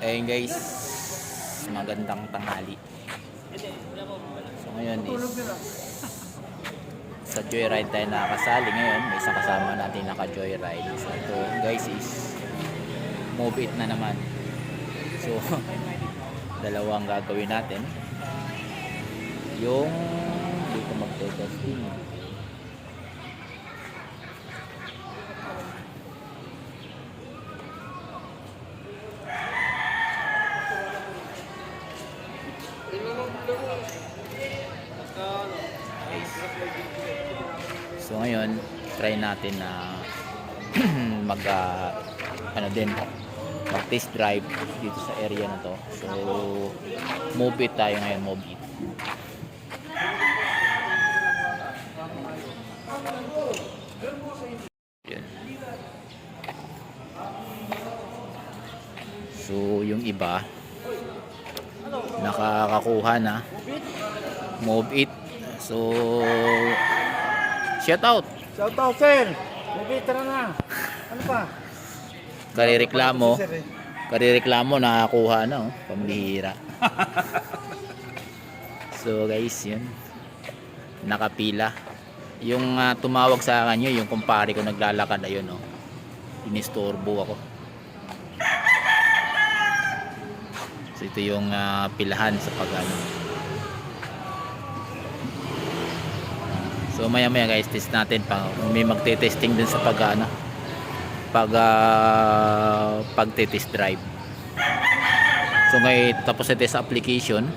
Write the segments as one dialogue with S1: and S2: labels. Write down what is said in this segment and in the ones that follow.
S1: Ayun guys, magandang tanghali. So ngayon is sa joyride tayo nakakasali ngayon. May isang kasama natin naka-joyride. So ito guys is move it na naman. So dalawang gagawin natin. Yung dito magte-testing. So ngayon, try natin na mag ah, ano din mag test drive dito sa area na to. So move it tayo ngayon, move it. So yung iba nakakakuha na move it. So shout out
S2: Shout out, sir. Mubitra na. Ano pa?
S1: Karireklamo.
S2: Eh.
S1: Karireklamo nakakuha na oh, pambihira. so guys, yun. Nakapila. Yung ah, tumawag sa akin yun, yung kumpare ko naglalakad ayun oh. Inistorbo ako. So ito yung ah, pilahan sa pag So maya maya guys, test natin pa may magte-testing din sa pag ano, pag uh, pagte-test drive. So ngayon tapos na test application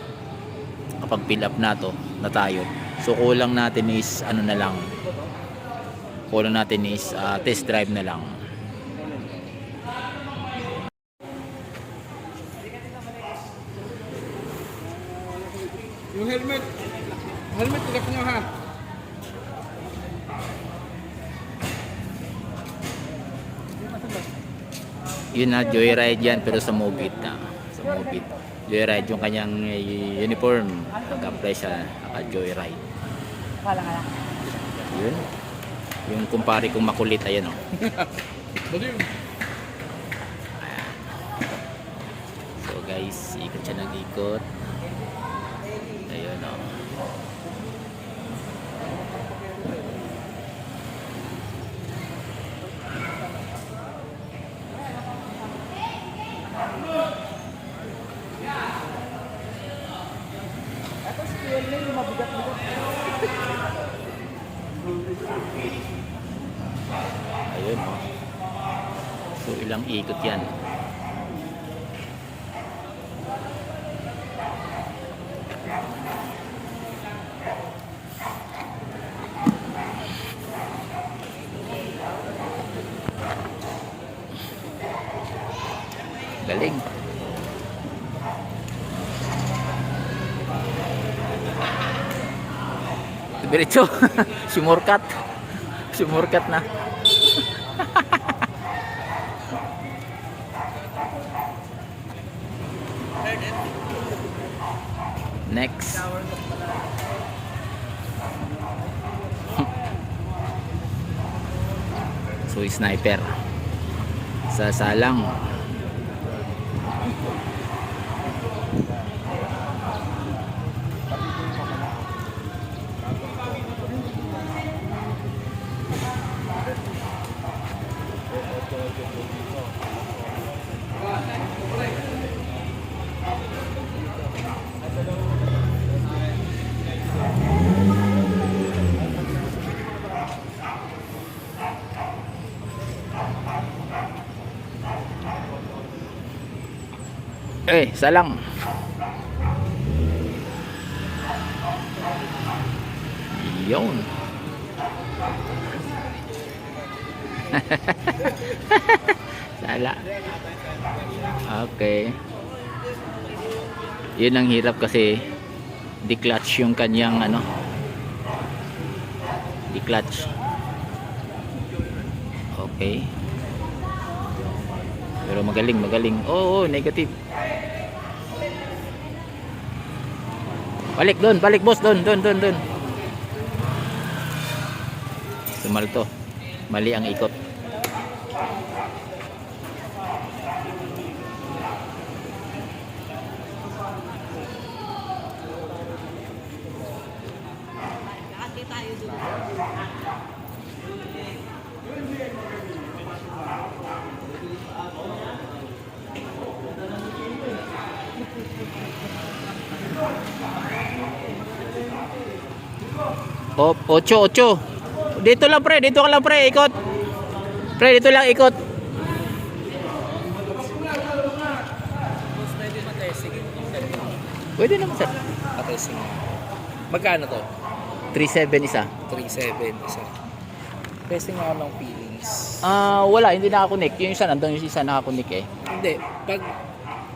S1: kapag fill up na to na tayo. So kulang natin is ano na lang. Kulang natin is ah, test drive na lang.
S2: Yung helmet. Helmet, ilap nyo ha.
S1: Yun na joyride yan pero sa Mobit na. Sa Mobit. Joyride yung kanyang eh, uniform. Nag-apply siya naka-joyride.
S3: Wala ka lang.
S1: Yun. Yung kumpare kong makulit ayan oh.
S2: Baliw.
S1: So guys, ikot siya ng ikot. Ayun oh.
S3: Tapos fuel na yung mabigat-bigat.
S1: Ayun oh. So ilang ikot yan. Galing. Diretso. Sumurkat. Sumurkat na. Next. so, sniper. Sa salang. Eh, salang. Yun. Sala. Okay. Yun ang hirap kasi di-clutch yung kanyang ano. Di-clutch. Okay. Pero magaling, magaling. Oo, oh, negative. Balik doon, balik boss doon, doon, doon, doon. Sumalto. Mali ang ikot. O, ocho, ocho. Dito lang pre, dito ka lang pre, ikot. Pre, dito lang ikot.
S2: Pwede
S1: naman sir.
S2: Matesting. Magkano to?
S1: 3.7 isa.
S2: 3.7 isa. Testing ako ng feelings.
S1: Ah, wala, hindi nakakonek. Yung isa nandun yung isa nakakonek eh.
S2: Hindi. Pag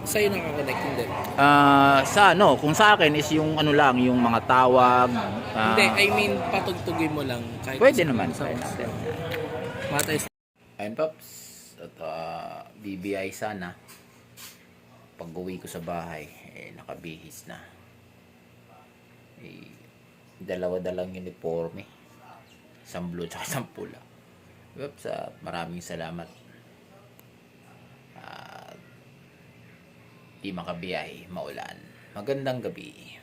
S2: sa'yo nakakonect, hindi.
S1: Ah, sa ano, kung sa akin is yung ano lang, yung mga tawag. ah,
S2: hindi, I mean, patugtugin mo lang. Kahit
S1: pwede
S2: isa-
S1: naman. Try natin.
S2: Matesting.
S1: Ayun Pops, at ah, BBI sana. Pag uwi ko sa bahay, eh, nakabihis na. Eh, dalawa-dalang uniforme. Isang blue at isang pula. Pops, at maraming salamat. At di makabiyay, maulan. Magandang gabi.